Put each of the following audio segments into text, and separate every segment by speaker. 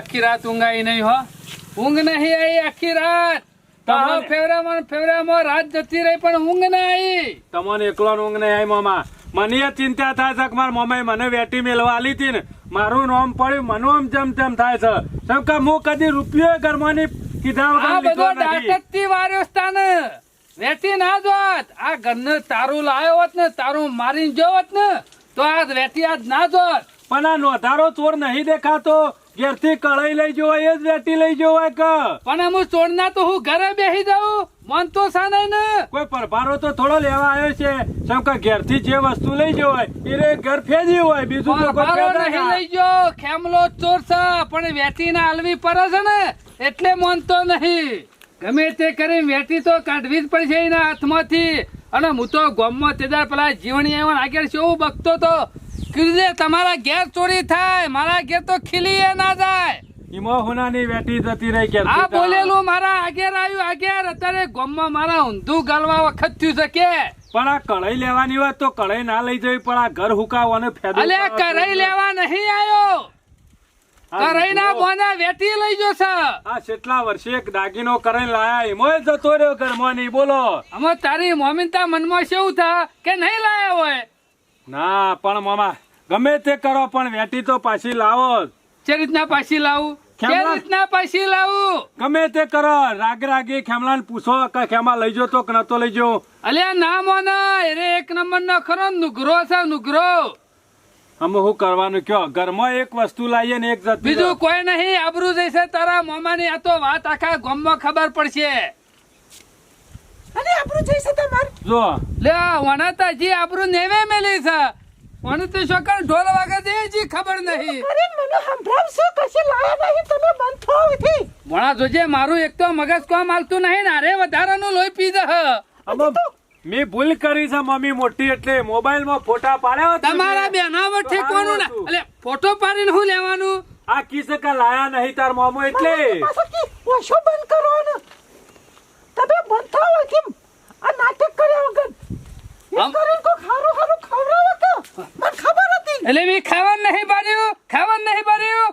Speaker 1: આખી રાત ઊંઘાઈ નહીં હો. ઊંઘ નહીં આવી આખી રાત. તમારો ફેવરામાં ફેવરામાં રાત જતી રહી પણ ઊંઘ ના આવી
Speaker 2: તમને એકલો ઊંઘ નહીં આવી મામા. મને ચિંતા થાય છે કે મારા મમ્માએ મને વેટી મેળવા આલી હતી ને. મારું નામ પડ્યું મને આમ જેમ તેમ થાય છે. કેમ કે હું કદી રૂપિયો ઘરમાંની કીધા
Speaker 1: આ
Speaker 2: વગર
Speaker 1: બધો
Speaker 2: લીધો નથી.
Speaker 1: દાટત વાર્યો સ્થાન વેટી ના જોત. આ ઘરને તારું લાયો હોત ને તારું મારીને જોત ને તો આ વેટી આજ ના જોત.
Speaker 2: પણ આ નોધારો ચોર નહીં દેખાતો. ઘેરથી કળાઈ લઈ જવાય એ જ વેટી લઈ જવાય કે.
Speaker 1: પણ હું ચોરના તો હું ઘરે બેસી જાઉં. મન તો સાને ને.
Speaker 2: કોઈ પરભારો તો થોડો લેવા આવ્યો છે. સમ કે ઘેરથી જે વસ્તુ લઈ જવાય એ રે ઘર ફેજી હોય બીજું તો કોઈ
Speaker 1: નહીં લઈ જો. ખેમલો ચોર છે પણ વેટી ના હલવી પડે છે ને. એટલે માનતો નહીં. ગમે તે કરી વેટી તો કાઢવી જ પડશે એના હાથમાંથી. અને હું તો ગોમમાં તેદાર પેલા જીવણી એવા આગળ એવું બગતો તો કીધું તમારા ઘેર ચોરી થાય મારા ઘેર તો ખીલી ના જાય.
Speaker 2: ઈમો હુનાની વેટી જતી રહી ઘેરથી
Speaker 1: આ બોલેલું મારા આગેર આવ્યું આગેર. અત્યારે ગામમાં મારા ઊંધું ગાલવા વખત થયું છે કે.
Speaker 2: પણ આ કઢાઈ લેવાની હોય તો કઢાઈ ના લઈ જવી પણ આ ઘર હુકાવવાનો ફેદો
Speaker 1: અલે કઢાઈ લેવા નહીં આવ્યો. કરાઈ ના બોના વેટી લઈ જશે.
Speaker 2: આ કેટલા વર્ષે એક દાગીનો કરાઈ લાયા એમો જતો રહ્યો ઘરમાં નહીં બોલો.
Speaker 1: અમે તારી મોમિનતા મનમાં શું થા કે નહીં લાયા હોય?
Speaker 2: ના પણ મામા ગમે તે કરો પણ વેટી તો પાછી લાવો જ.
Speaker 1: જે રીતના પાછી લાવું? કે
Speaker 2: ખેમલા.
Speaker 1: રીતના પાછી લાવું?
Speaker 2: ગમે તે કરો રાગ રાગે ખેમલાને પૂછો કે ખેમા લઈ જો તો કે નતો લઈ જો
Speaker 1: અલ્યા ના મોના એરે એક નંબર નો ખરો નુગરો છે નુગરો.
Speaker 2: અમે શું કરવાનું કયો? ઘરમાં એક વસ્તુ લાવીએ ને એક
Speaker 1: બીજું કોઈ નહીં આબરૂ જઈશે તારા મોમાની આ તો વાત આખા ગામમાં ખબર પડશે.
Speaker 3: અને આપણું જઈશે તમાર.
Speaker 2: જો.
Speaker 1: લે વણા જી હજી નેવે મેલી છે. વણ તો શોકર ઢોલ વાગે દે જી ખબર નહીં.
Speaker 3: અરે મને સંભળાવશો? કશે લાયા નહીં? તમે બંધ થો ઉઠી
Speaker 1: વણા જોજે મારું એક તો મગજ કોમ હાલતું નહીં ને અરે વધારાનું લોહી પી દે. હ.
Speaker 2: અમે મેં ભૂલ કરી છે મમ્મી મોટી એટલે મોબાઈલમાં ફોટા પાડ્યા
Speaker 1: તમારા
Speaker 2: મેં.
Speaker 1: બેના ઠેકવાનું ના. એટલે ફોટો પાડીને શું લેવાનું?
Speaker 2: આ કિસકા લાયા નહીં તાર મામો એટલે.
Speaker 3: પાછો ઓશો બંધ કરો ને. તમે બંધ થો અહીંથી. આ નાટક કર્યા વગર એમ
Speaker 1: આમ-
Speaker 3: કરીને કોક હારું હારું ખવડાવો કે મને ખબર હતી
Speaker 1: એટલે બી ખાવાનું નહીં બાર્યું ખાવાનું નહીં બાર્યું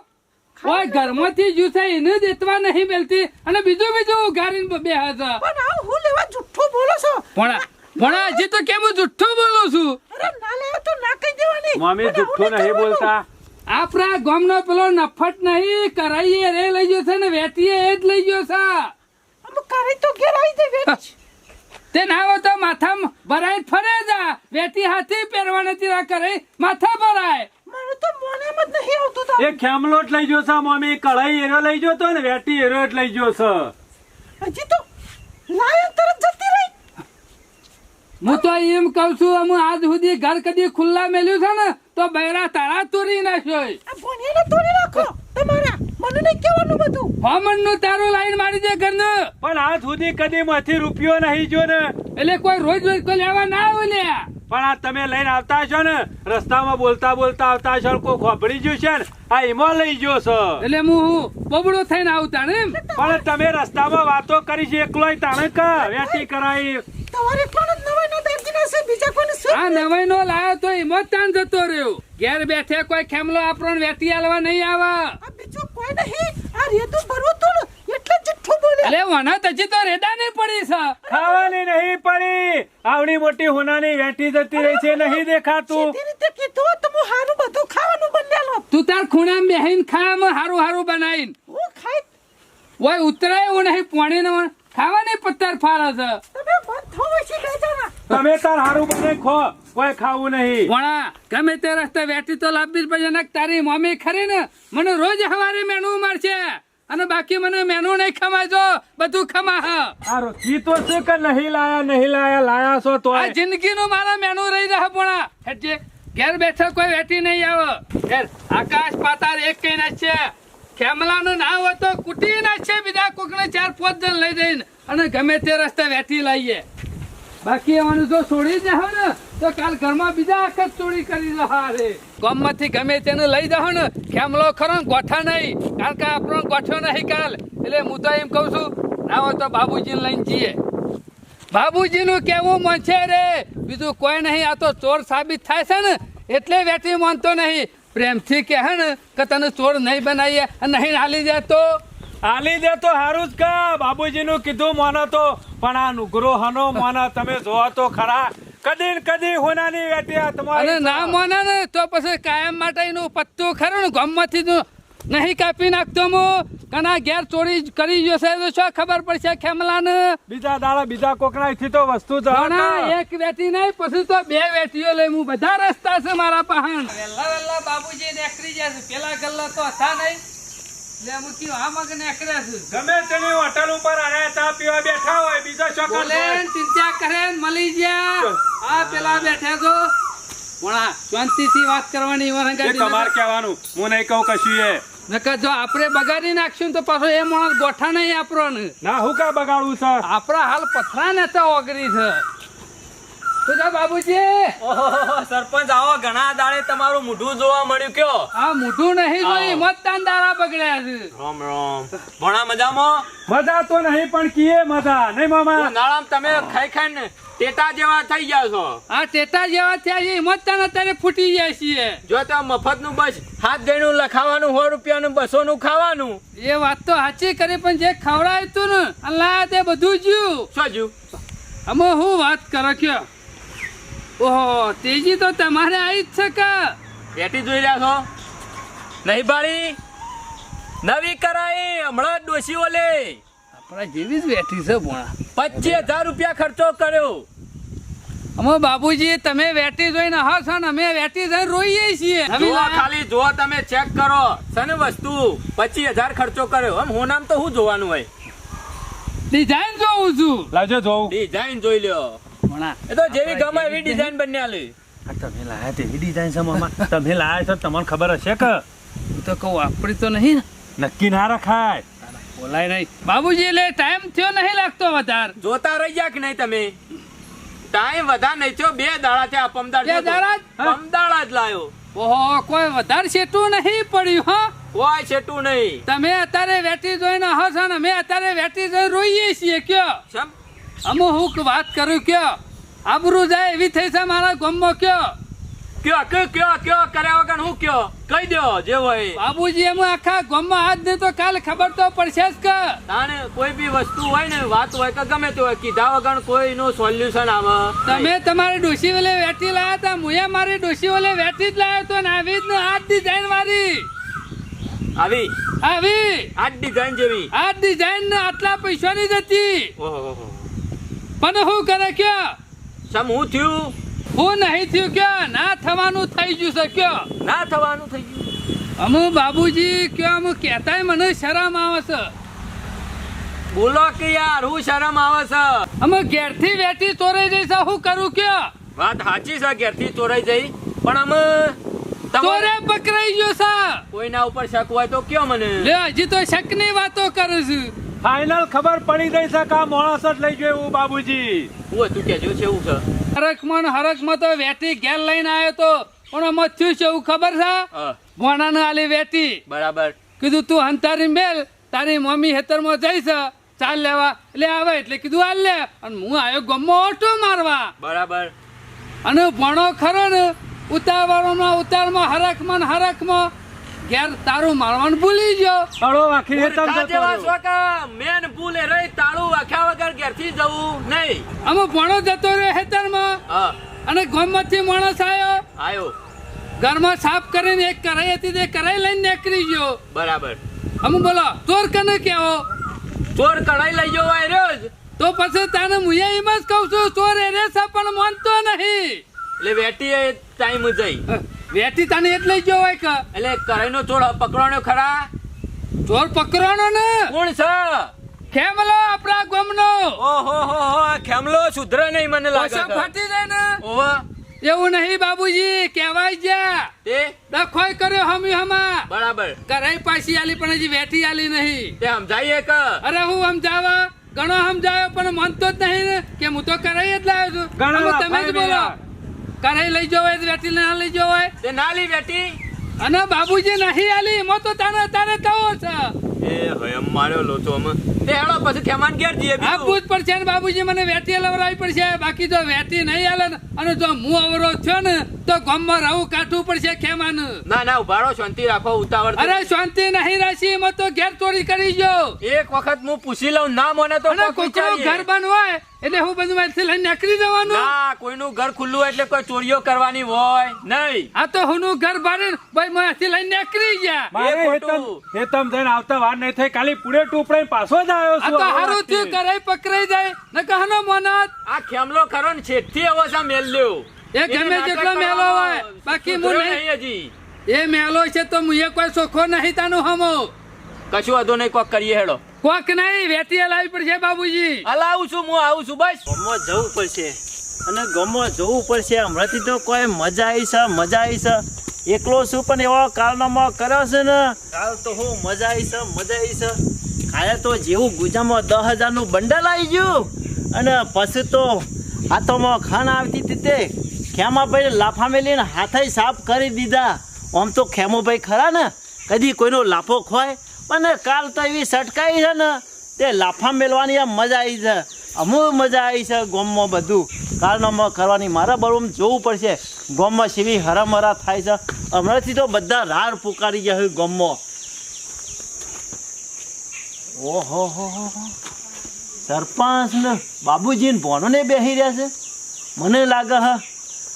Speaker 1: ઓય ઘરમાંથી જ્યુસે એને દેતવા નહીં મેલતી. અને બીજું બીજું ઉઘારીને બે હાજર
Speaker 3: પણ આ હું લેવા જુઠ્ઠું બોલો છો?
Speaker 1: ભણા ભણા હજી તો કેમ હું જુઠ્ઠું બોલું છું?
Speaker 3: અરે ના લેવા તો ના કહી દેવાની.
Speaker 2: મમ્મી જુઠ્ઠું નહીં બોલતા.
Speaker 1: આપણા ગામનો પેલો નફટ નહીં કરાઈએ રે લઈ ગયો છે ને વેટીએ એ જ લઈ ગયો છે
Speaker 3: કરે તો ઘેર આવી જાય.
Speaker 1: તે ના તો માથામાં ભરાય ફરે જા. વેટી હાથી પહેરવા નથી રા કરે. માથા ભરાય.
Speaker 3: મને તો મોનામાં મત નહીં આવતું તો
Speaker 2: એ ખેમલો લઈ ગયો છે મમ્મી. કઢાઈ એરો લઈ ગયો તો ને વેટી એરો જ લઈ ગયો છે.
Speaker 3: હજી તો લાયન તરત જતી રહી.
Speaker 1: હું તો એમ કહું છું અમે આજ સુધી ઘર કદી ખુલ્લા મેલ્યું છે ને તો બૈરા તારા તોડી નાખ્યો
Speaker 3: તોડી નાખો તમારા. મને નહીં કહેવાનું બધું.
Speaker 1: હોમનનું તારું લાઈન મારી દે ઘરનું.
Speaker 2: પણ આજ સુધી કદી માંથી રૂપિયો નહીં જો ને.
Speaker 1: એટલે કોઈ રોજ રોજ કોઈ લેવા ના આવે
Speaker 2: પણ આ તમે લઈને આવતા છો ને રસ્તામાં બોલતા બોલતા આવતા છો કોઈ ખોભડી ગયું છે ને આ એમાં લઈ ગયો છો.
Speaker 1: એટલે હું બબડો થઈને આવતા ને
Speaker 2: પણ તમે રસ્તામાં વાતો કરી છે એકલોય તાણે કા વેટી કરાઈ.
Speaker 3: તમારે દાગીના છે? બીજા કોને શું?
Speaker 1: આ નવાઈ નો લાયો તો એમાં જ તાન જતો રહ્યો. ઘેર બેઠે કોઈ ખેમલો આપણને વેતી આલવા નહીં આવા.
Speaker 3: આ બીજું કોઈ નહીં. આ રેતું ભરવું તું એટલે જ બોલે.
Speaker 1: એટલે વણા તજી તો રેડા નહીં પડી છે.
Speaker 2: ખાવાની નહીં પડી. આવડી મોટી હોનાની વેટી જતી રહી છે નહીં દેખાતું.
Speaker 3: સીધી રીતે કીધું તો હું હારું બધું ખાવાનું બનેલો
Speaker 1: તું તાર ખૂણા બેહીન ખામ હારું હારું બનાવીને.
Speaker 3: હું ખાઈ
Speaker 1: ઓય ઉતરાય એવું નહીં પોણી ન ખાવાની પત્તર ફાળે છે
Speaker 3: તમે બંધ થો છે બે જણા
Speaker 2: તમે તાર હારું બને ખો કોઈ ખાવું નહીં.
Speaker 1: વણા ગમે તે રસ્તે વેટી તો લાભી જ ને તારી મમ્મી ખરી ને. મને રોજ હવારે મેનુ મારશે અને બાકી મને મેનુ નહીં ખમાજો બધું ખમા
Speaker 2: હારો હારું તો છે કે નહીં લાયા નહીં લાયા લાયા છો તો
Speaker 1: આ જિંદગીનું મારા મેનુ રહી રહે પોણા. હેજે ઘેર બેઠા કોઈ વેટી નહીં આવો. ઘેર આકાશ પાતાળ એક કઈ ના છે. ખેમલાનું ના હોય તો કુટી ના છે બીજા કોકને ચાર પાંચ જણ લઈ જઈને. અને ગમે તે રસ્તે વેઠી લઈએ. બાકી એવાનું જો છોડી જાવ ને, તો કાલ ઘરમાં બીજા આખત ચોરી કરી રહ્યા રે ગામમાંથી ગમે તેને લઈ જાવ ને, ખેમલો ખરો ગોઠા નહીં. કારણ કે ગોઠ્યો નહીં કાલ. એટલે હું તો એમ કહું છું, ના તો બાબુજીને લઈને જઈએ. બાબુજીનું કેવું મન છે રે? બીજું કોઈ નહીં, આ તો ચોર સાબિત થાય છે ને, એટલે વેટી માનતો નહીં. પ્રેમથી કહે ને કે તને ચોર નહીં બનાવીએ નહીં હાલી જાય તો?
Speaker 2: આલી દે તો હારું જ કા. બાબુજી નું કીધું મોનો તો. પણ આ નુગરો હનો મોનો તમે જોવા તો ખરા. કદી કદી હોનાની વેટી આ તમારે
Speaker 1: ના માને ને તો પછી કાયમ માટે એનું પત્તું ખરું ને ગામમાંથી નું નહીં કાપી નાખતો હું કના ઘેર ચોરી કરી જશે તો શું ખબર પડશે ખેમલાને?
Speaker 2: બીજા દાડા બીજા કોકના થી તો વસ્તુ જ
Speaker 1: એક વેટી નહીં પછી તો બે વેટીઓ લઈ હું બધા રસ્તા છે મારા પહાણ. વેલા વેલા બાબુજી નેકરી જાય છે. પેલા ગલ્લા તો હતા નહીં.
Speaker 2: ગમે તેની હોટલ ઉપર અરે ચા પીવા બેઠા હોય બીજા
Speaker 1: બોલે ચિંતા કરે મળી ગયા. આ પેલા બેઠા છો. વણા શાંતિથી વાત કરવાની વરંગાડી
Speaker 2: કહેવાનું. હું નહીં કહું કશું એ.
Speaker 1: નકર જો આપણે બગાડી નાખશું તો પાછો એ માણસ ગોઠા નહીં આપણો ના
Speaker 2: હું કા બગાડવું છે
Speaker 1: આપણા હાલ પથરા નેતા ઓગરી છે. તો જા બાબુજી.
Speaker 4: સરપંચ આવો ઘણા દાડે તમારું મોઢું જોવા મળ્યું કયો?
Speaker 1: આ મોઢું નહીં જોઈ મત દારા બગડ્યા છે.
Speaker 4: રામ રામ. ભણા મજામાં?
Speaker 2: મજા તો નહીં પણ કીએ મજા. નહીં મામા?
Speaker 4: ઉનાળામાં તમે ખાઈ ખાઈને ટેટા જેવા થઈ ગયા છો.
Speaker 1: આ ટેટા જેવા થયા છે અત્યારે ફૂટી જાય છીએ.
Speaker 4: જો ત્યાં મફતનું બસ હાથ ગયણું લખાવાનું સો રૂપિયાનું બસો નું ખાવાનું.
Speaker 1: એ વાત તો સાચી કરી પણ જે ખવડાયું તું ને અલ્લાહ તે બધું જ્યું.
Speaker 4: શું જ્યું?
Speaker 1: અમે હું વાત કરો કયો? ઓહો તેજી તો તમારે આવી જ છે કે?
Speaker 4: પેટી જોઈ રહ્યા છો? નહીં ભાડી નવી કરાઈ હમણાં જ ડોસી ઓલે
Speaker 1: આપણા જેવી જ બેઠી છે ભોણા.
Speaker 4: પચીસ હજાર રૂપિયા ખર્ચો કર્યો.
Speaker 1: અમે બાબુજી તમે વેટી જોઈને હા ને અમે વેટી જોઈને રોઈએ છીએ.
Speaker 4: ખાલી જો તમે ચેક કરો. સને વસ્તુ? પચીસ હજાર ખર્ચો કર્યો. આમ હું નામ તો શું જોવાનું હોય?
Speaker 1: ડિઝાઇન જોઉં છું.
Speaker 2: લાવજો જોઉં.
Speaker 4: ડિઝાઇન જોઈ લ્યો.
Speaker 1: ભોણા.
Speaker 4: એ તો જેવી ગમે એવી ડિઝાઇન બની આલી
Speaker 2: તમે લાયા તેવી ડિઝાઇન છે મામા. તમે લાયા છો તમને ખબર હશે કે?
Speaker 1: હું તો કહું આપણી તો નહીં ને.
Speaker 2: નક્કી ના રખાય.
Speaker 1: બોલાય નહીં. બાબુજી એટલે ટાઈમ થયો નહીં લાગતો વધારે.
Speaker 4: જોતા રહી ગયા કે નહીં તમે? ટાઈમ વધા નહીં થયો. બે દાડા થયા
Speaker 1: બે દાડા જ?
Speaker 4: લાયો.
Speaker 1: ઓહો કોઈ વધારે સેટું નહીં પડ્યું હા.
Speaker 4: કોઈ છેટું નહીં.
Speaker 1: તમે અત્યારે વેટી જોઈને હસો ને અમે અત્યારે વેટી જોઈ રોઈએ છીએ કયો? અમે હું વાત કરું કયો? આબરૂ જાય એવી થઈ છે મારા ગામમાં કયો?
Speaker 4: કયો કયો કયો કયો કર્યા વગર હું કયો? કહી દો જે હોય.
Speaker 1: બાબુજી એમ આખા ગામમાં હાથ દે તો કાલે ખબર તો પડશે જ કે.
Speaker 4: તાણે કોઈ બી વસ્તુ હોય ને વાત હોય કે ગમે તે હોય કીધા વગર કોઈનું સોલ્યુશન આવે.
Speaker 1: તમે તમારી ડોશી વલે વેઠી લાયા હતા મુએ મારી ડોશી વલે વેટી જ લાયો તો ને આવી જ ને આ ડિઝાઇન વાળી.
Speaker 4: આવી?
Speaker 1: આવી.
Speaker 4: આ ડિઝાઇન જેવી?
Speaker 1: આ ડિઝાઇન આટલા પૈસાની જ હતી.
Speaker 4: ઓહો.
Speaker 1: પણ શું કરે કયો?
Speaker 4: સમ હું થયું?
Speaker 1: હું નહીં થયું કયો? ના થવાનું થઈ ગયું છે કયો?
Speaker 4: ના થવાનું થઈ ગયું.
Speaker 1: અમુ બાબુજી કયો અમુ કહેતાય મને શરમ આવે છે.
Speaker 4: બોલો કે યાર હું શરમ આવે છે?
Speaker 1: અમે ઘેરથી વેટી ચોરાઈ જઈ છે હું કરું કયો?
Speaker 4: વાત સાચી છે ઘેરથી ચોરાઈ જઈ. પણ અમે તોરે
Speaker 1: પકડાઈ ગયો છે.
Speaker 4: કોઈના ઉપર શક હોય તો કયો મને?
Speaker 1: લે હજી તો શકની વાતો કરું છું.
Speaker 2: ફાઇનલ ખબર પડી ગઈ છે કે આ માણસ જ લઈ ગયો એવું બાબુજી.
Speaker 4: હું હતું કેજો છે એવું છે?
Speaker 1: હરકમાં ને હરકમાં તો વેટી ઘેર લઈને આવ્યો તો પણ આમાં થયું છે એવું ખબર છે? ભોણાને આલી વેટી
Speaker 4: બરાબર.
Speaker 1: કીધું તું અંતારી મેલ તારી મમ્મી હેતરમાં જઈશ ચાલ લેવા. એટલે આવે એટલે કીધું હાલ લે. અને હું આવ્યો ગમો ઓટો મારવા.
Speaker 4: બરાબર.
Speaker 1: અને ભણો ખરો ને ઉતાવળમાં ઉતારમાં હરખમાં હરખમાં હરકમાં ઘેર તારું મારવાનું ભૂલી ગયો.
Speaker 2: તાળો વાખી
Speaker 4: મૂર્ખા
Speaker 2: જતો
Speaker 4: જેવા
Speaker 2: રહ્યો.
Speaker 4: મેન ભૂલે રહી તાળું વાખ્યા વગર ઘેરથી જવું નહીં.
Speaker 1: અમે ભણો જતો રહ્યો હેતરમાં
Speaker 4: હા.
Speaker 1: અને ગામમાંથી માણસ આવ્યો
Speaker 4: આયો.
Speaker 1: ઘરમાં સાફ કરીને એક કરાઈ હતી તે કરાઈ લઈને નીકળી ગયો.
Speaker 4: બરાબર.
Speaker 1: અમે બોલો ચોર કને કેવો
Speaker 4: ચોર કઢાઈ લઈ ગયો હોય રહ્યો જ
Speaker 1: તો પછી તને હું એમ જ કહું છું ચોર એને છે પણ માનતો નહીં.
Speaker 4: એટલે વેટી એ ટાઈમ જઈ.
Speaker 1: વેટી તને એટલે જ ગયો હોય કે?
Speaker 4: એટલે કરાઈનો ચોર પકડવાનો ખરા?
Speaker 1: ચોર પકડવાનો ને?
Speaker 4: કોણ છે?
Speaker 1: ખેમલો આપણા ગમનો.
Speaker 4: ઓહો હો હો ખેમલો સુધરે નહીં મને લાગે.
Speaker 1: ફાટી જાય ને?
Speaker 4: ઓહો.
Speaker 1: એવું નહીં બાબુજી કહેવાય જા
Speaker 4: તે?
Speaker 1: ડખોય કર્યો હમી હમા.
Speaker 4: બરાબર.
Speaker 1: કરાઈ પાછી આલી પણ હજી વેઠી આલી નહીં.
Speaker 4: તે સમજાઈએ કે?
Speaker 1: અરે હું સમજાવા? ઘણો સમજાયો પણ માનતો જ નહીં ને કે હું તો કરાઈ જ લાવ્યો છું.
Speaker 2: ઘણા
Speaker 1: તમે જ બોલો. કરાઈ લઈ જવો હોય તો વેઠી ના લઈ જવો હોય
Speaker 4: તે ના નાલી વેટી
Speaker 1: અને બાબુજી નહીં આલી એમાં તો તારે તારે થવો છે.
Speaker 4: એ હયમ માર્યો લોચો અમે. તે હેડો પછી ખેમાન ઘેર જઈએ
Speaker 1: આ પૂછ પડશે ને બાબુજી મને વેટી લવરાવી પડશે. બાકી જો વેટી નહીં આલે અને જો હું અવરો થયો ને તો ગામમાં રહું કાઢવું પડશે ખેમાનું.
Speaker 4: ના ના ઉભારો શાંતિ રાખો ઉતાવળ
Speaker 1: અરે શાંતિ નહીં રાશી એમાં તો ઘેર ચોરી કરી જો.
Speaker 4: એક વખત હું પૂછી લઉં ના મને તો વિચારીએ.
Speaker 1: ઘર બંધ હોય એટલે હું બધું મારથી લઈને નીકળી જવાનું?
Speaker 4: ના કોઈનું ઘર ખુલ્લું એટલે કોઈ ચોરીઓ કરવાની હોય. નહીં.
Speaker 1: આ તો હું ઘર ભાડે ભાઈ મારથી લઈને નીકળી ગયા.
Speaker 2: મારે
Speaker 4: એ
Speaker 2: તમ જઈને આવતા વાર નહીં થઈ ખાલી પૂરે ટુપડે પાછો જ આવ્યો છું
Speaker 1: તો હારું થયું. કરાઈ પકડાઈ જાય. ને કહનો મોનાત.
Speaker 4: આ ખેમલો ખરો ને છેટથી આવો છે મેલ લ્યો.
Speaker 1: એ ગમે જેટલો મેલો હોય, બાકી હું નહીં.
Speaker 4: હજી.
Speaker 1: એ મેલો છે તો મુએ કોઈ સોખો નહીં તાનું હમો.
Speaker 4: કશું વધુ નહીં કોક કરીએ હેડો.
Speaker 1: કોક નહીં વેતી લાવી પડશે બાબુજી.
Speaker 4: હલાવું છું હું આવું છું બસ.
Speaker 5: ગમો જવું પડશે. અને ગમો જવું પડશે. હમણાંથી તો કોઈ મજા આવી છે મજા આવી છે. એકલો છું પણ એવો કારનામા કર્યો છે ને. કાલ તો હું મજા આવી છે મજા આવી છે. કાલે તો જેવું ગુજામાં દસ હજારનું બંડલ આવી ગયું. અને પછી તો હાથોમાં ખાણ આવતી હતી તે. ખેમાભાઈ લાફા મેલીને હાથે સાફ કરી દીધા. આમ તો ખેમોભાઈ ખરા ને? કદી કોઈનો લાફો ખોય પણ કાલ તો એવી સટકાઈ છે ને, તે લાફા મેલવાની આમ મજા આવી છે. અમુક મજા આવી છે ગોમમાં બધું. કારણમાં કરવાની મારા બરોબર જોવું પડશે. ગોમમાં સીવી હરામરા થાય છે. હમણાંથી તો બધા રાર પુકારી ગયા હોય ગોમમાં. ઓહો, હો હો. સરપંચ ને બાબુજી ને ભોનો ને બેસી રહ્યા છે. મને લાગે હા,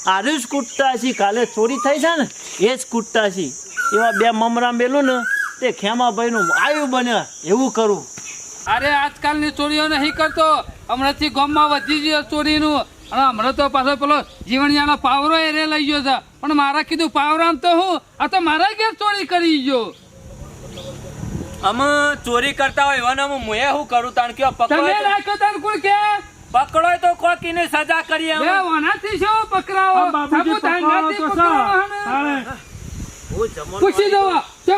Speaker 5: આર્યું જ કૂટતા છે કાલે ચોરી થઈ છે ને, એ જ કૂટતા છે એવા બે મમરા મેલું ને તે ખેમાભાઈનું આયુ બને એવું કરું.
Speaker 1: અરે આજકાલની ચોરીઓ નહીં કરતો. હમણાંથી ગામમાં વધી ગયો ચોરીનું. અને હમણાં તો પાછો પેલો જીવણિયાનો પાવરો એ રે લઈ ગયો છે. પણ મારા કીધું પાવરામ તો હું? આ તો મારા ઘેર ચોરી કરી ગયો.
Speaker 4: અમે ચોરી કરતા હોય એવાને હું મુએ શું કરું? તાણ કે
Speaker 1: તમે
Speaker 4: રાખો
Speaker 1: નાખ્યો તાર કોણ કે?
Speaker 4: પકડો તો કોકીને સજા કરીએ અમે.
Speaker 1: વનાથી છો પકડાવો?
Speaker 2: આમ બાબુજી પકડાવો તો સા.
Speaker 1: હને.
Speaker 2: તાણે.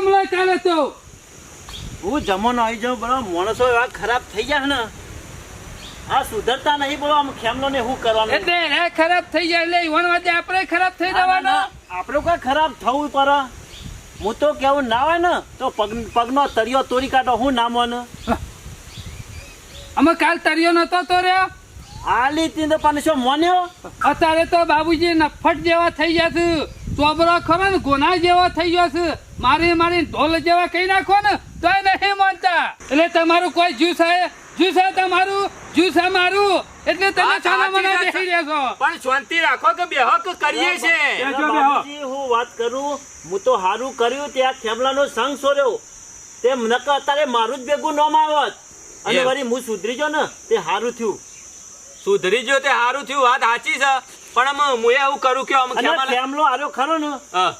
Speaker 5: હું
Speaker 1: લઈ ચાલે તો?
Speaker 5: હું જમવાનો આવી જાઉં બરાબર માણસો એવા ખરાબ થઈ ગયા ને. આ સુધરતા નહીં બોલો આમ ખેમલો ને શું કરવાનું?
Speaker 1: એટલે રે ખરાબ થઈ જાય એટલે ઈવન વાદે આપણે ખરાબ થઈ જવાનો.
Speaker 5: આપણું કઈ ખરાબ થવું પર હું તો કેવું ના હોય ને તો પગ પગનો તરિયો તોડી કાઢો હું નામો ને
Speaker 1: અમે કાલ તરિયો નતો તો રહ્યો
Speaker 5: આલી તી તો મોન્યો?
Speaker 1: અત્યારે તો બાબુજી નફટ જેવા થઈ ગયા છે. ચોબરો ખરો ને ગોના જેવા થઈ ગયો છે. મારી મારી ઢોલ જેવા કહી નાખો ને તો નહીં માનતા. એટલે તમારું કોઈ જ્યુસ આવે જ્યુસ આવે તમારું? જ્યુસ આવે મારું? એટલે તમે
Speaker 4: ચાલો
Speaker 1: મને બેસી
Speaker 4: છે. પણ શાંતિ રાખો કે બેહો હક કરીએ છે
Speaker 5: બાબુજી, હું વાત કરું હું તો હારું કર્યું ત્યાં ખેમલાનો સંગ સોર્યો. તેમ નકર અત્યારે મારું જ ભેગું નોમ આવત. અને. વળી હું સુધરી જો ને તે સારું થયું.
Speaker 4: સુધરી ગયો તે સારું થયું વાત સાચી છે. પણ હું એવું કરું કે
Speaker 5: ફેમલો આવ્યો ખરો ને?
Speaker 4: હા.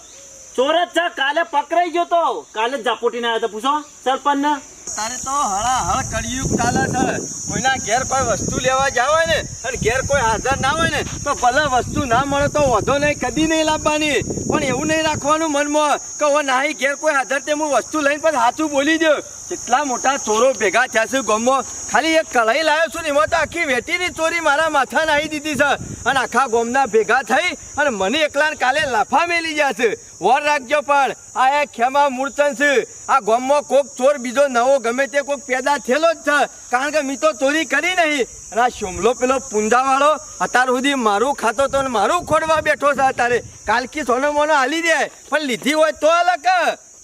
Speaker 5: ચોર જ છે કાલે પકડાઈ ગયો તો. કાલે જ ઝાપોટીને આવ્યો તો પૂછો સરપંચ ને
Speaker 6: તારે તો હળા હળ કળિયુગ ચાલે છે. કોઈના ઘેર કોઈ વસ્તુ લેવા જાવ ને, અને ઘેર કોઈ હાજર ના હોય ને, તો ભલે વસ્તુ ના મળે તો વધો નહીં, કદી નહીં લાવવાની. પણ એવું નહીં રાખવાનું મનમાં કે હવે નાહી ઘેર કોઈ હાજર તે હું વસ્તુ લઈને પણ સાચું બોલી દઉં. કેટલા મોટા ચોરો ભેગા થયા છે ગામમાં. ખાલી એક કઢાઈ લાવ્યો છું ને, એમાં તો આખી વેટીની ચોરી મારા માથા નાહી દીધી છે. અને આખા ગોમના ભેગા થઈ અને મને એકલાને કાલે લાફા મેલી ગયા છે. વર રાખજો પણ, આ એક ખેમા મૂર્તન છે. આ ગોમમાં કોક ચોર બીજો નવો ગમે તે કોઈ પેદા થયેલો જ છે. કારણ કે મેં તો ચોરી કરી નહીં. અને આ શુમલો પેલો પુંજાવાળો અત્યાર સુધી મારું ખાતો તો મારું ખોડવા બેઠો છે અત્યારે. કાલકી સોનો મોનો હાલી દે. પણ લીધી હોય તો અલગ.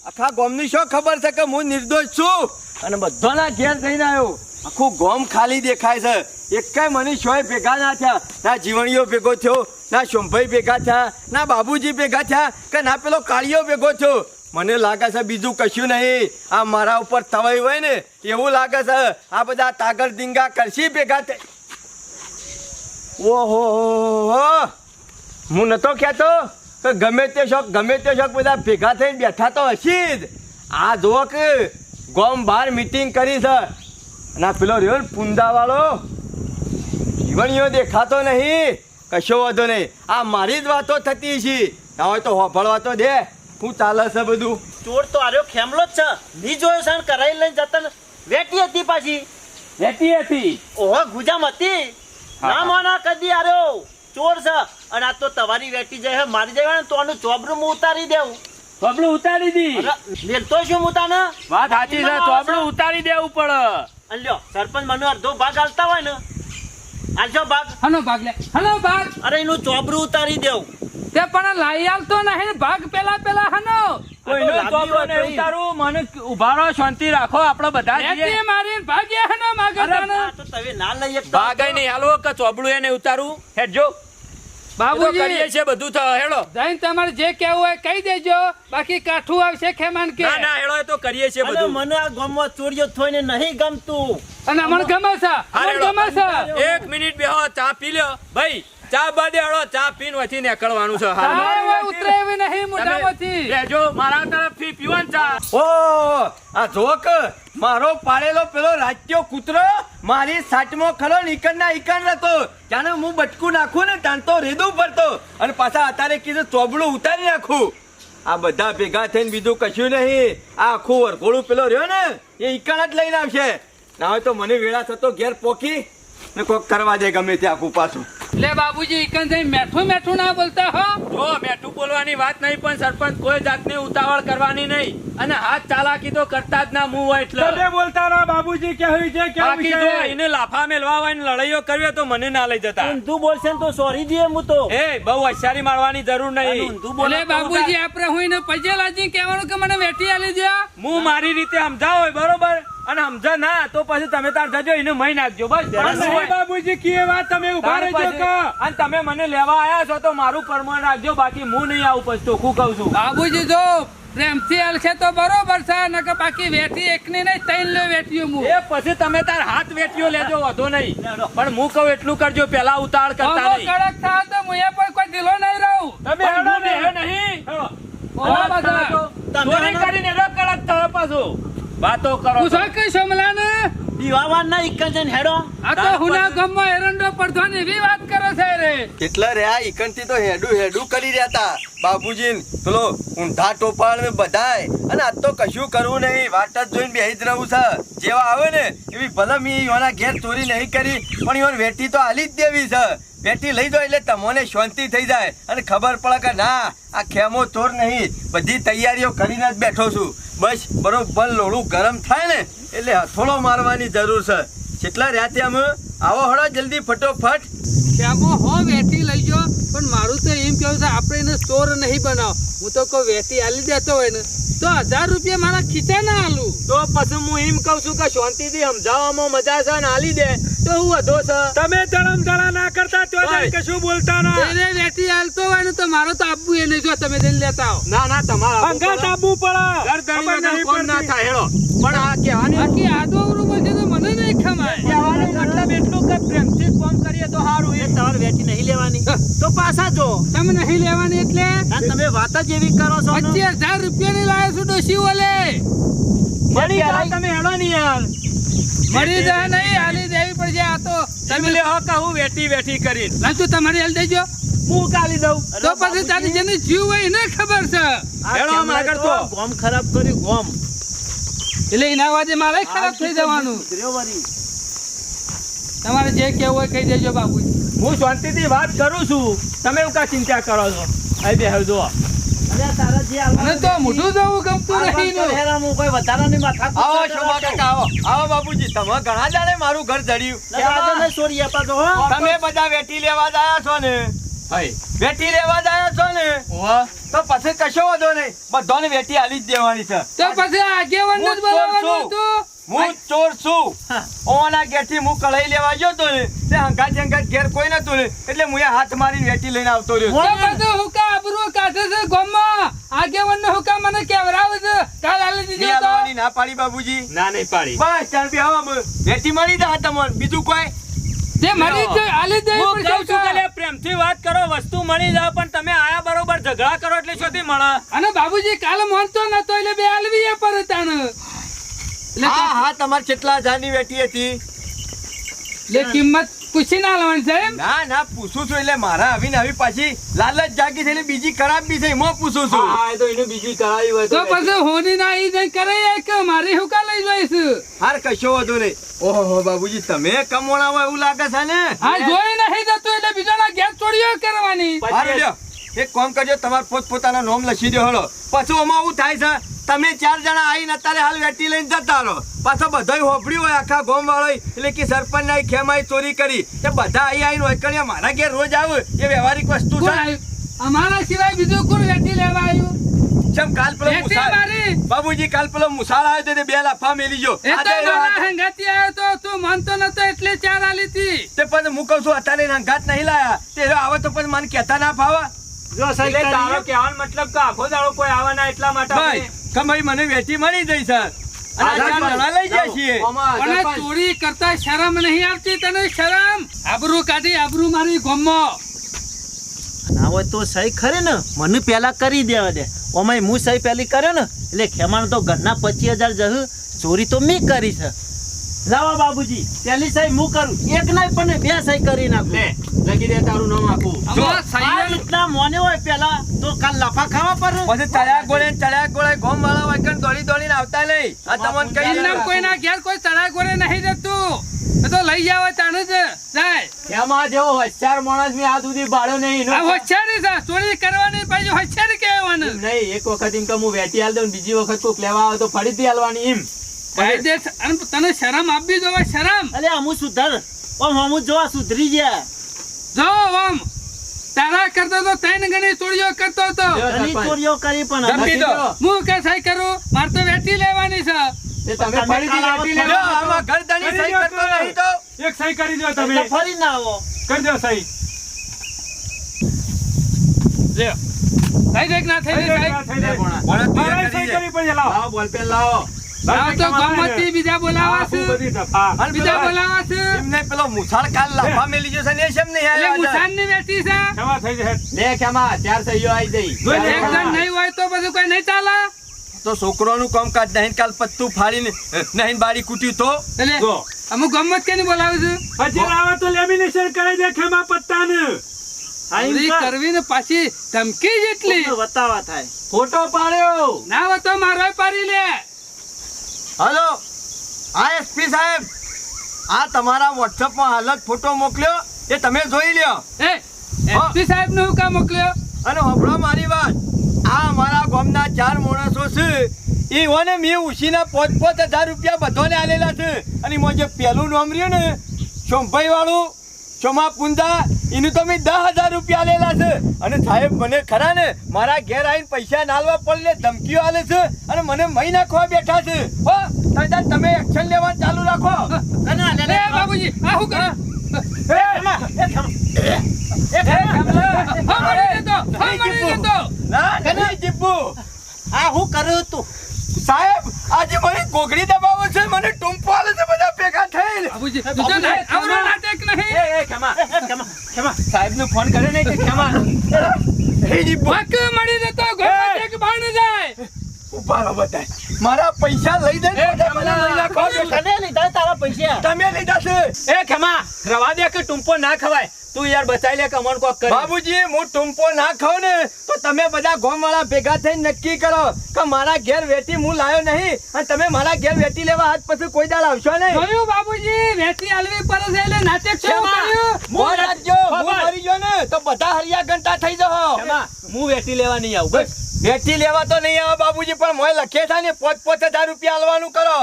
Speaker 6: આખા ગોમની શું ખબર છે કે હું નિર્દોષ છું? અને બધાના ઘેર થઈને આવ્યો. આખું ગોમ ખાલી દેખાય છે. એક મને શોય ભેગા ના થયા. ના જીવણીઓ ભેગો થયો. ના શોમભાઈ ભેગા થયા. ના બાબુજી ભેગા થયા. કે ના પેલો કાળિયો ભેગો થયો. મને લાગે છે બીજું કશું નહીં. આ મારા ઉપર થવાયું હોય ને, એવું લાગે છે. આ બધા તાગર દીંગા કરશી ભેગા થઈ ઓહો, હું નતો કહેતો કે ગમે તે શોખ, ગમે તે શોખ બધા ભેગા થઈને બેઠા તો હશી જ. આ જો કે ગોમ બહાર મીટિંગ કરી છે. અને આ પેલો રહ્યો ને પુંદાવાળો. જીવણીઓ દેખાતો નહીં. કશો વાંધો નહીં. આ મારી જ વાતો થતી છે હોય તો હોભળવા તો દે. શું ચાલે છે બધું?
Speaker 5: ચોર તો આર્યો ખેમલો જ છે. ની જોયો છે કરાઈ લઈને જતા વેટી હતી પાછી.
Speaker 4: વેટી હતી?
Speaker 5: ઓહો ગુજામ હતી. ના માના કદી આર્યો. ચોર છે. અને આ તો તમારી વેટી જાય હે મારી જાય ને તો આનું ચોબરું હું ઉતારી દેવું
Speaker 4: ચોપડું ઉતારી દી.
Speaker 5: લેતો શું હું તને
Speaker 4: વાત સાચી છે ચોપડું ઉતારી દેવું પડે.
Speaker 5: અને લ્યો સરપંચ મને અડધો ભાગ હાલતા હોય ને. આજો ભાગ.
Speaker 1: હનો ભાગ લે હનો ભાગ.
Speaker 5: અરે એનું ચોબરું ઉતારી દેવું
Speaker 1: તે પણ લઈ આવતો નહીં ભાગ પેલા પેલા હનો.
Speaker 4: કોઈનો
Speaker 5: લાંબી
Speaker 4: ચોપડો
Speaker 5: વાત
Speaker 4: નહીં
Speaker 5: રહી.
Speaker 4: ઉતારવું મને ઊભા શાંતિ રાખો આપણે બધા જઈએ.
Speaker 1: એથી મારીને હનો માગતાનો.
Speaker 5: તો તમે ના લઈ
Speaker 4: ભાગાઈ નહીં હાલો કે ચોપડું એને ઉતારું. હેડજો. બાબુ કરીએ છે બધું થ હેડો.
Speaker 1: જઈને તમારે જે કેવું હોય કહી દેજો. બાકી કાઠું આવશે ખેમાન કે.
Speaker 4: ના ના હેડો એ તો કરીએ છે બધું.
Speaker 5: મને આ ગામમાં ચોરીઓ થોઈને નહીં ગમતું.
Speaker 1: અને અમને ગમે છે ગમે છે.
Speaker 4: એક મિનિટ બેહો ચા પી લ્યો. ભાઈ ચા હળો ચા પીને વચ્ચે નીકળવાનું છે. હાલ.
Speaker 1: હવે ઉતરે એવી નહીં મોઢામાંથી
Speaker 4: લેજો મારા તરફથી પીવાન ચા.
Speaker 6: ઓ આ જોક મારો પાળેલો પેલો રાજ્યો કૂતરો મારી સાટમો ખલો નીકળ ના ઈકણ નતો જાણે હું બટકું નાખું ને ત્યાં તો રેદું પડતો અને પાછા અત્યારે કીધું ચોબડું ઉતારી નાખું. આ બધા ભેગા થઈને બીજું કશું નહીં. આ આખું વરઘોડું પેલો રહ્યો ને એ ઈકણ જ લઈને આવશે. ના હોય તો મને વેળા થતો ઘેર પોકી. ને કોક કરવા દે ગમે ત્યાં આખું પાછું.
Speaker 1: લે બાબુજી જઈ મેઠું મેઠું ના બોલતા હો?
Speaker 4: જો મેઠું બોલવાની વાત નહીં પણ સરપંચ કોઈ જાતની ઉતાવળ કરવાની નહીં. અને હાથ ચાલાકી તો કરતા જ ના મું હોય એટલે.
Speaker 2: તમે બોલતા રહો બાબુજી કેવું છે કે
Speaker 4: બાકી જો એને લાફા મેલવા હોય ને લડાઈઓ કરવી તો મને ના લઈ જતા.
Speaker 5: તું બોલશે ને તો સોરી દઈએ હું તો.
Speaker 4: એ બહુ હોશિયારી મારવાની જરૂર નહીં.
Speaker 5: તું બોલે
Speaker 1: બાબુજી આપણે હું એને પજેલાજી કહેવાનું કે મને વેઠી આલી દે
Speaker 4: હું મારી રીતે સમજાવ હોય બરોબર? અને સમજા ના તો પછી તમે તાર જજો એને મહી નાખજો બસ?
Speaker 2: બાબુજી કે વાત તમે
Speaker 4: ઊભા
Speaker 2: રહેજો કે?
Speaker 4: અને તમે મને લેવા આયા છો તો મારું પરમાણ રાખજો બાકી હું નહીં આવું પછી ચોખ્ખું કહું છું.
Speaker 1: બાબુજી જો પ્રેમથી હલશે તો બરોબર છે નકર બાકી વેઠી એકની નહીં ત્રણ લે વેઠ્યું હું.
Speaker 4: એ પછી તમે તાર હાથ વેઠીઓ લેજો વધો નહીં. પણ હું કહું એટલું કરજો પેલા ઉતાળ કરતા નહીં.
Speaker 1: કડક થાય તો હું એ પણ કોઈ ઢીલો નહીં રહું.
Speaker 2: તમે હેડો ને
Speaker 4: નહીં.
Speaker 1: ઓલા બધા.
Speaker 4: કરીને કડક થયો પાછો. વાતો કરો
Speaker 1: હું શું કહીશ હમણાં
Speaker 5: દીવાવાન ના હેડો.
Speaker 1: આ તો હુના ગામમાં એરંડો પડતો ને એવી વાત કરે છે રે.
Speaker 6: એટલા રહ્યા ઈકણથી તો હેડું હેડું કરી રહ્યા હતા બાબુજી પેલો ઊંધા ટોપાળ ને બધાય. અને આ તો કશું કરવું નહીં. વાત જ જોઈને બેહી જ રહું છે. જેવા આવે ને એવી ભલે મી યોના ઘેર ચોરી નહીં કરી પણ યોન વેટી તો હાલી જ દેવી છે. વેટી લઈ જાઓ એટલે તમને શાંતિ થઈ જાય. અને ખબર પડે કે ના આ ખેમો ચોર નહીં. બધી તૈયારીઓ કરીને જ બેઠો છું. બસ બરોબર લોડું ગરમ થાય ને એટલે હથોડો મારવાની જરૂર છે. કેટલા રહ્યા ત્યાં આવો હળો, જલ્દી ફટોફટ.
Speaker 1: ત્યાં હો વેઠી લઈ જો પણ મારું તો કેવું છે આપણે એને ચોર નહીં બનાવ. હું તો કોઈ વેઠી આલી દેતો હોય ને તો હજાર રૂપિયા મારા ખીચા ના આલું.
Speaker 4: તો પછી હું એમ કહું છું કે શાંતિથી સમજાવવામાં મજા છે ને આલી દે. તો હું વધો છે.
Speaker 2: તમે ધડમ ધડા ના કરતા તો. કશું બોલતા ના.
Speaker 1: એને વેઠી આલતો હોય ને તો મારો તો આપવું એ નહીં જો તમે જઈને લેતા આવો.
Speaker 4: ના ના તમારા
Speaker 2: અંગાત આપવું પડે.
Speaker 4: ઘર
Speaker 2: ખબર નહીં
Speaker 4: કોણ ના થાય હેડો પણ આ કહેવાની
Speaker 1: બાકી આદો અવરું બોલશે તો મને નહીં ખમાય
Speaker 4: કહેવાનો મતલબ એટલું કે પ્રેમથી કામ કરીએ તો સારું
Speaker 5: એ તમારે વેટી નહીં લેવાની. તો પાછા જો.
Speaker 1: તમે નહીં લેવાની એટલે?
Speaker 5: તમે વાત જ એવી કરો છો
Speaker 1: પચીસ હજાર રૂપિયા ની લાવે છું ડોશી ઓલે.
Speaker 4: મળી જાઓ તમે હેડો નહીં યાર.
Speaker 1: મળી જાય નહીં આલી દેવી પડશે આ તો
Speaker 4: તમે લે હો કહું વેઠી વેઠી કરીને.
Speaker 1: લાંચો તમારી હાલ દેજો.
Speaker 4: હું કાલી દઉં.
Speaker 1: તો પછી તારી જેને જીવ હોય એને ખબર છે.
Speaker 4: હેડો આમ આગળ
Speaker 5: તો. ગોમ ખરાબ કર્યું ગોમ.
Speaker 1: એટલે એના વાજે મારે ખરાબ થઈ જવાનું. તમારે જે કહેવું હોય કહી દેજો બાપુ
Speaker 4: હું શાંતિથી વાત કરું છું. તમે એવું કા ચિંતા કરો છો. અહીં બે હવે જુઓ.
Speaker 5: અરે આ તારા જે હાલવાનું
Speaker 1: મને તો મોઢું જવું ગમતું નહીં ને.
Speaker 5: હું કોઈ વધારાની માથાકૂટ
Speaker 6: આવો શોભા કાકા આવો. આવો બાબુજી તમે ઘણા દાડે મારું ઘર જડ્યું
Speaker 5: આપા તો
Speaker 6: તમે બધા વેટી લેવા જ છો ને?
Speaker 4: હાય
Speaker 6: વેટી લેવા જ છો ને? તો પછી કશો વાંધો નહીં. બધાને વેટી આલી જ દેવાની છે.
Speaker 1: તો પછી આગેવાન જ
Speaker 6: હું ચોર
Speaker 1: બોલાવવાનું
Speaker 6: છું.
Speaker 1: હતું.
Speaker 6: હું ચોર છું. ઓના ઘેરથી હું કઢાઈ લેવા ગયો તો ને તે હંગાત હંગાત ઘેર કોઈ નતું ને એટલે હું હાથ મારી વેટી લઈને આવતો રહ્યો
Speaker 1: હુકા અબરૂ કાઢે છે ગોમમાં? આગેવન નો હુકા મને કેવરાવે છે? કાલ આલી દીજો તો.
Speaker 6: ના પાડી બાબુજી
Speaker 4: ના નહીં પાડી.
Speaker 6: બસ ચાલ બી આવો વેટી મળી જા તમને. બીજું કોઈ?
Speaker 1: તે મરી જ. આલી દે
Speaker 4: હું કહું છું કે પ્રેમથી વાત કરો વસ્તુ મળી જાવ પણ તમે આયા બરોબર ઝઘડા કરો એટલે શોધી મળે.
Speaker 1: અને બાબુજી કાલ માનતો નતો એટલે બે આલવી એ પર તાણ. એટલે
Speaker 6: હા હા તમારે કેટલા હજારની વેટી હતી?
Speaker 1: એટલે કિંમત પૂછી ના લેવાની છે
Speaker 6: ના ના પૂછું છું એટલે મારા આવીને આવી પાછી લાલચ જાગી છે બીજી ખરાબ બી થઈ એમાં પૂછું છું.
Speaker 4: હા તો એને બીજી કરાવી હોય
Speaker 1: તો પછી હોની ના ઈ જઈ કરે કે મારી હુકા લઈ જઈશ?
Speaker 6: હાર કશો વાંધો નહીં. ઓહો બાબુજી તમે કમોણા હોય એવું લાગે છે ને?
Speaker 1: હા જોઈ નહીં જતું એટલે બીજાના ગેસ ચોરીઓ કરવાની.
Speaker 6: હારું એક કોમ કરજો તમારે પોતપોતાના નોમ લખી દો હળો. પછી આમાં આવું થાય છે તમે ચાર જણા આવીને અત્યારે હાલ વેટી લઈને જતા રહો. પાછો બધાય હોભળ્યું હોય આખા ગોમ વાળો એટલે કે સરપંચ ના ખેમાઈ ચોરી કરી. એ બધા અહીં આવીને વૈકણ્યા મારા ઘેર રોજ આવું એ વ્યવહારિક વસ્તુ છે.
Speaker 1: અમારા સિવાય બીજું કોણ વેટી લેવા આવ્યું?
Speaker 6: ચમ કાલ પેલો મુસાળ બાબુજી કાલ પેલો મુસાળ આવ્યો તો બે લાફા મેલી ગયો.
Speaker 1: એ તો મારા હંગાતી આવ્યો તો તું માનતો નતો એટલે ચાર આલી હતી
Speaker 6: તે પણ હું કહું છું અત્યારે હંગાત નહીં લાયા. તે આવે તો પણ મને કહેતા ના ફાવા.
Speaker 5: જો સહી
Speaker 2: તારો કહેવાનો મતલબ કે આખો દાડો કોઈ આવવાના એટલા માટે
Speaker 6: કે ભાઈ મને વેચી મળી જઈ સર. ચાર જણા લઈ જાય છીએ.
Speaker 1: પણ ચોરી કરતા શરમ નહીં આવતી તને શરમ? આબરૂ કાઢી આબરૂ મારી ગોમમાં
Speaker 5: ના હોય તો સહી ખરી ને. મને પહેલા કરી દેવા દે. ઓમાય હું સહી પેલી કર્યો ને એટલે ખેમાણ તો ઘરના પચીસ હજાર જહ. ચોરી તો મેં કરી છે. લાવા બાબુજી પેલી સહી હું કરું. એક નહીં પણ બે સહી કરી નાખું.
Speaker 2: લગી દે તારું નામ આખું.
Speaker 5: મોને હોય પેલા તો કાલ લફા ખાવા પર.
Speaker 6: પછી ચડ્યા ગોળે ને ચડ્યા ગોળે ગોમ વાળા વાયકણ દોડી દોડીને આવતા લઈ આ તમને
Speaker 1: કઈ
Speaker 6: નામ.
Speaker 1: કોઈના ઘેર કોઈ ચડા ગોળે નહીં જતું. તો લઈ જાવ તાણે જ. જાય.
Speaker 4: એમાં જેવો હોશિયાર માણસ મેં આ સુધી બાળો નહીં
Speaker 1: આ હોશિયારી છે. ચોરી કરવાની પાછી હોશિયારી કહેવાનું.
Speaker 4: નહીં એક વખત એમ કે હું વેચી હાલ દઉં બીજી વખત કોક લેવા આવે તો ફરીથી હાલવાની એમ.
Speaker 1: તને શરમ આપવી જોવે શરમ.
Speaker 5: અલે હું સુધર. ઓમ હું જોવા સુધરી ગયા.
Speaker 1: જો આમ તારા કરતો તો ત્રણ ગણી ચોરીઓ કરતો તો
Speaker 5: ઘણી ચોરીઓ કરી પણ
Speaker 6: ધમકી દો.
Speaker 1: હું કે સહી કરું? માર તો વેઠી લેવાની છે.
Speaker 4: એ તમે ફરીથી વેટી
Speaker 6: લ્યો,
Speaker 4: લેવા
Speaker 6: આમાં ગરદની સહી કરતો નહીં તો?
Speaker 2: એક સહી કરી દો તમે.
Speaker 5: ફરી ના આવો.
Speaker 2: કરી દો સહી
Speaker 1: લે સહી દેખ ના થઈ જાય
Speaker 2: સહી
Speaker 6: કરી
Speaker 2: પણ લાવો.
Speaker 4: લાવો બોલપેન લાવો.
Speaker 1: આમ તો ગામમાંથી બીજા બોલાવા છે
Speaker 2: આખું બધી દફા.
Speaker 6: અને
Speaker 1: બીજા બોલાવા છે
Speaker 6: એમને પેલો મુસાળ કાલ લાફા મેલી ગયો છે ને એ નહીં
Speaker 1: એટલે
Speaker 6: આવ્યો આજે?
Speaker 1: મુસાનની છે.
Speaker 2: ક્ષમા થઈ જાય
Speaker 4: લે ખેમા ચાર સહીઓ આવી જઈ
Speaker 2: જોઈ
Speaker 1: એક જણ નહીં હોય તો બધું કોઈ નહીં ચાલે.
Speaker 6: તો છોકરોનું કામકાજ નહીં કાલ પત્તું ફાડીને નહીં બારી કૂટ્યું તો?
Speaker 1: એટલે
Speaker 2: જો.
Speaker 1: અમુક ગમત કેની બોલાવું છું?
Speaker 2: પછી લાવા તો લેમિનેશન કરી દે ખેમા પત્તાને.
Speaker 1: કરવી ને પાછી ધમકી જેટલી.
Speaker 5: વતાવા થાય
Speaker 4: ફોટો પાડ્યો.
Speaker 1: ના વતો મારો પાડી લે.
Speaker 6: હલો હા એસપી સાહેબ આ તમારા વોટ્સઅપમાં હાલ જ ફોટો મોકલ્યો એ તમે જોઈ લ્યો.
Speaker 1: એ એસપી સાહેબનું કામ મોકલ્યો?
Speaker 6: અને હભળો મારી વાત આ અમારા ગામના ચાર માણસો છે એ ઓને મેં ઉછીના પોત પાંચ હજાર રૂપિયા બધોને આલેલા છે. અને એમાં જે પહેલું નામ રહ્યું ને સોમભાઈ વાળું સોમા પુંદા એનું તો મેં દસ હજાર રૂપિયા લેલા છે અને સાહેબ મને ખરા ને મારા ઘેર આવીને પૈસા નાલવા પડે ધમકીઓ આલે છે અને મને મહી નાખવા બેઠા છે હો તમે તમે એક્શન લેવા ચાલુ રાખો
Speaker 1: બાબુજી કરો
Speaker 6: ના નહીં જીપુ
Speaker 5: આ હું કર્યું તું
Speaker 6: સાહેબ આજે મારી કોગડી દબાવો છે મને ટૂંપો આલે છે
Speaker 1: બાબુજી તું આવરો નાટક નહીં.
Speaker 4: એ એ ખેમા ખેમા સાહેબનું ફોન કરે નહીં કે
Speaker 6: હે
Speaker 1: હક મળી જતો તે બાણ જાય.
Speaker 6: ઊભા રહો મારા પૈસા લઈ દે ને લઈ નાખો.
Speaker 5: તને લીધા તારા પૈસા.
Speaker 6: તમે લીધા છે
Speaker 4: એ ખેમા રવા દે કે ટુંપો ના ખવાય. તું યાર બચાઈ લે કે કોક કરી.
Speaker 6: બાબુજી હું ટૂંપો ના ખાઉં ને તો તમે બધા ગામવાળા ભેગા થઈને નક્કી કરો કે મારા ઘેર વેટી હું લાયો નહીં અને તમે મારા ઘેર વેટી લેવા હાથ પછી કોઈ દાળ આવશો નહીં.
Speaker 1: જોયું બાબુજી? વેટી આલવી પડે છે એટલે નાટક છે કર્યું
Speaker 6: મોં રાખજો હું મરી ગયો ને તો બધા હરિયા ઘંટા થઈ
Speaker 4: જાવ હું વેટી લેવા નહીં આવું. બસ.
Speaker 6: વેટી લેવા તો નહીં આવે બાબુજી પણ મોય લખે છે ને પોચ પોચ હજાર રૂપિયા આલવાનું કરો.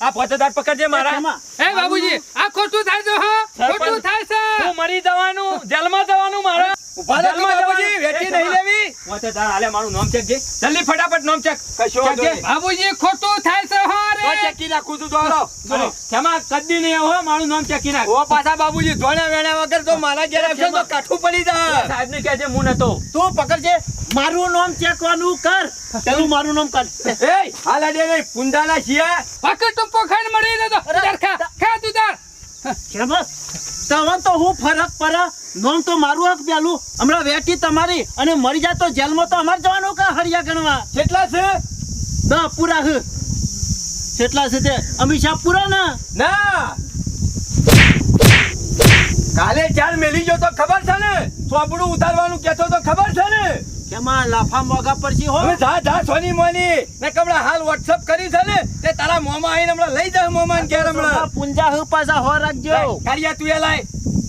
Speaker 4: આ? પાંચ હજાર પકડજે મારા.
Speaker 1: એ બાબુજી આ ખોટું થાય છે ખોટું થાય છે.
Speaker 4: હું મરી જવાનું જેલમાં જવાનું મારા. ઊભા
Speaker 6: બાબુજી. નહીં લેવી.
Speaker 4: હાલે મારું નામ ચેક જે જલ્દી ફટાફટ નામ ચેક.
Speaker 6: કશો
Speaker 4: ચેક
Speaker 1: બાબુજી ખોટું થાય છે હા
Speaker 6: તો ચેકી નાખું છું દોડો
Speaker 4: અરે, કદી નહીં આવો મારું નામ ચેકી નાખ.
Speaker 6: ઓ પાછા બાબુજી ધોણા વેણા વગર તો મારા ઘેર આવશો તો કાઠું પડી જાય.
Speaker 4: સાહેબ ને કહેજે હું નતો.
Speaker 5: તું પકડજે. મારું નામ ચેકવાનું કર. પેલું મારું નામ કર.
Speaker 6: એ હાલા દે નહીં પુંજાના શિયા.
Speaker 1: પકડ તો ખાઈને મળી જતો તો ખા. ખા તું તાર
Speaker 5: કેમ તો હું ફરક પડે. નોમ તો મારું હક પેલું હમણાં વેટી તમારી અને મરી જાય તો જેલમાં તો અમારે જવાનું કે હરિયા ગણવા?
Speaker 6: કેટલા છે?
Speaker 5: ના પૂરા હ કેટલા છે તે અમીષા પૂરા ના?
Speaker 6: ના. કાલે ચાર મેલી ગયો તો ખબર છે ને? સોપડું ઉતારવાનું કેતો તો ખબર છે ને?
Speaker 5: કેમાં લાફા મોગા પરથી હો?
Speaker 6: જા જા સોની મોની. ને કમળા હાલ વોટ્સઅપ કરી છે ને? તે તારા મોમાં આવીને હમણાં લઈ જા મોમાં ઘેર હમણાં.
Speaker 5: પુંજા હ પાછા હો રાખજો.
Speaker 6: કરિયા તું એ લાય.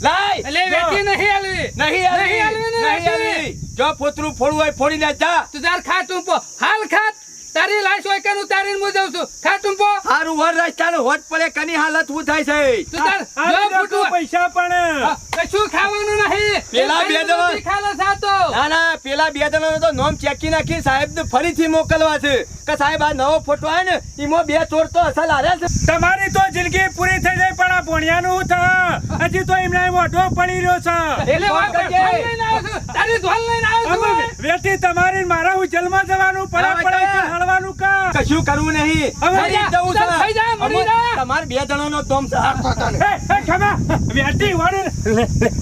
Speaker 6: લાય!
Speaker 1: એટલે વેટી નહીં આલવી
Speaker 6: નહીં આલવી
Speaker 1: નહીં આલવી.
Speaker 6: જો પોતરું ફોડવું હોય ફોડી દે જા.
Speaker 1: તું તાર ખા તું હાલ ખાત. તારી લાશ હોય કે તારી હું જાઉં છું? ખા ટૂંપો
Speaker 6: હારું વર રસ્તાનું હોટ પડે કની હાલત હું થાય છે.
Speaker 1: તું તાર જો ફૂટું
Speaker 2: પૈસા પણ.
Speaker 1: કશું ખાવાનું નહીં?
Speaker 6: પેલા બે જણા-
Speaker 1: ખાલો સાતો.
Speaker 6: ના ના પેલા બે જણાનો તો નોમ ચેકી નાખી સાહેબ ફરીથી મોકલવા છે. કે સાહેબ આ નવો ફોટો આવે ને ઈમો બે ચોર તો અસલ આરે છે.
Speaker 2: તમારી તો જિંદગી પૂરી થઈ જાય પણ આ ભણ્યાનું હું થા? હજી તો એમને મોટો પડી રહ્યો છે.
Speaker 1: એટલે વાત છું. તારી ધોલ લઈને આવું છું
Speaker 2: અમે તમારી મારા હું જેલમાં જવાનું પડા પડા
Speaker 6: ક્યાં?
Speaker 2: હળવાનું કા
Speaker 6: કશું કરવું નહીં.
Speaker 2: હવે
Speaker 6: જવું
Speaker 1: છે થઈ જા, મરી જા.
Speaker 6: તમાર બે જણાનો દમ છે.
Speaker 2: એ, એ, ખમા. વેઠી વાળી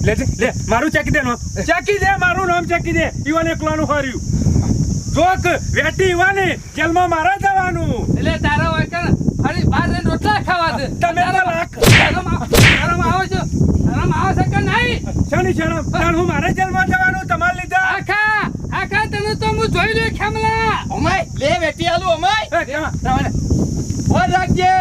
Speaker 2: લે, લે. મારું ચેકી દે ચેકી દે મારું નામ ચેકી દે. ઈવાન એકલાનું હાર્યું. જોક વેઠી ઈવાને જેલમાં મારા જવાનું.
Speaker 1: એટલે તારા વાકર ફરી બહાર જઈને રોટલા ખાવા દે
Speaker 2: તમે તો લાખ.
Speaker 1: શરમ આવ- શરમ આવે છે. શરમ આવો છે કે નહીં?
Speaker 2: શાની શરમ? હું મારે જેલમાં જવાનું તમારે લીધા?
Speaker 1: આખા આખા તને તો હું જોઈ લ્યો ખેમલા.
Speaker 6: અમાય લે વેટી આલું અમાય
Speaker 2: એ, ખમા, રાવણ.
Speaker 6: ફોન રાખજે.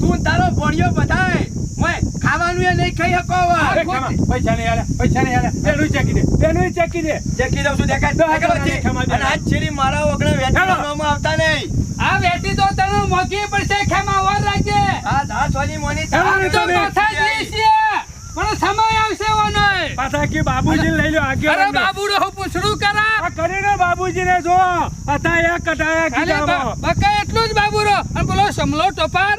Speaker 6: તું તારો ભણ્યો બધાય. મોય ખાવાનું એ નહીં ખાઈ શકો
Speaker 2: એ,
Speaker 6: હવે
Speaker 2: ખમા, પૈસા નહીં આલ્યા, પૈસા નહીં આલ્યા. એનું ચેકી દે એનું ચેકી દે
Speaker 6: ચેકી દઉં છું દેખાય?
Speaker 2: તો આગળ
Speaker 6: છે. અને આજ છેડી મારા વગણે વેટી આવતા નહીં.
Speaker 1: આ વેટી તો તને મોંઘી પડશે ખેમા. વાર રાખજે.
Speaker 6: આ મોની
Speaker 1: તો. માથા જ પણ સમય આવશે.
Speaker 2: પાછા કે બાબુજી લઈ લો આગે
Speaker 1: અરે બાબુડો હું પૂછડું કરા?
Speaker 2: આ કરીને બાબુજી ને જો અતાયા કટાયા
Speaker 1: ખાલી
Speaker 2: કીધામાં.
Speaker 1: બ- બકા એટલું જ બાબુરો અને બોલો સમલો ટોપાર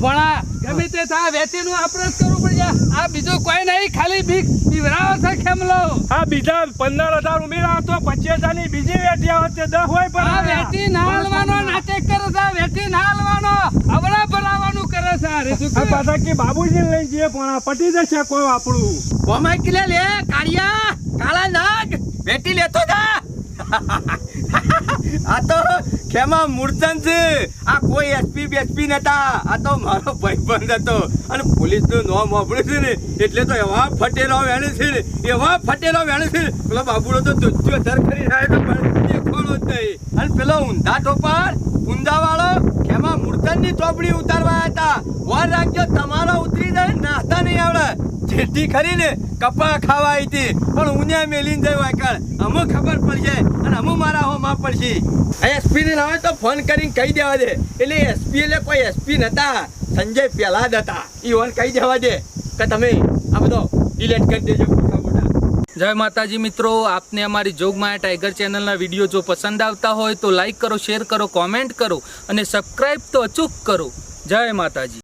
Speaker 1: ભણા ગમે તે થા વેટીનું આપણે જ કરવું આ બીજું કોઈ નહીં ખાલી બીક બીવરાવો છે ખેમલો.
Speaker 2: આ બીજા પંદર હજાર ઉમેરા તો પચીસ હજારની બીજી વેટી આવે તે દસ હોય
Speaker 1: આ વેટી ના હાલવાનો નાટક કરે છે વેટી ના હાલવાનો. અવળા ભરાવાનું કરે છે આ રીતુ
Speaker 2: આ પાછા કે બાબુજી લઈ જઈએ પણ પટી જશે કોઈ આપણું
Speaker 6: ઓમાય કિલે લે કાળિયા કાળા નાગ વેટી લેતો જા. આ તો ખેમા મૂર્તન છે? આ કોઈ એસપી બેસપી નતા. આ તો મારો ભાઈબંધ હતો. અને પોલીસનું નામ વાપર્યું છે ને, એટલે તો એવા ફટેલો વેણે છે ને, એવા ફટેલો વેણે છે ને. પેલો બાબુડો તો દુધ્યો ધર કરી રહ્યો તો પણ દેખોડો જ નહીં. અને પેલો ઊંધા ટોપાર ઊંધા વાળો ખેમા મૂર્તનની ચોપડી ઉતારવા હતા. વાર રાખજો તમારો ઉતરી જાય નાસ્તા નહીં આવડે. જેથી ખરી ને કપા ખાવા આવી હતી પણ ઉન્યા મેલીને જાય વાયકળ અમુ ખબર પડશે અને અમુ મારા હોમાં પડશે. એસપી ને આવે તો ફોન કરીને કહી દેવા દે. એટલે એસપી એટલે કોઈ એસપી નતા. સંજય પહેલા જ હતા. એ વન કહી દેવા દે કે તમે આ બધો ડિલેટ કરી દેજો.
Speaker 4: જય માતાજી મિત્રો, આપને અમારી જોગમાયા ટાઈગર ચેનલના વીડિયો જો પસંદ આવતા હોય તો લાઈક કરો, શેર કરો, કોમેન્ટ કરો અને સબસ્ક્રાઈબ તો અચૂક કરો. જય માતાજી.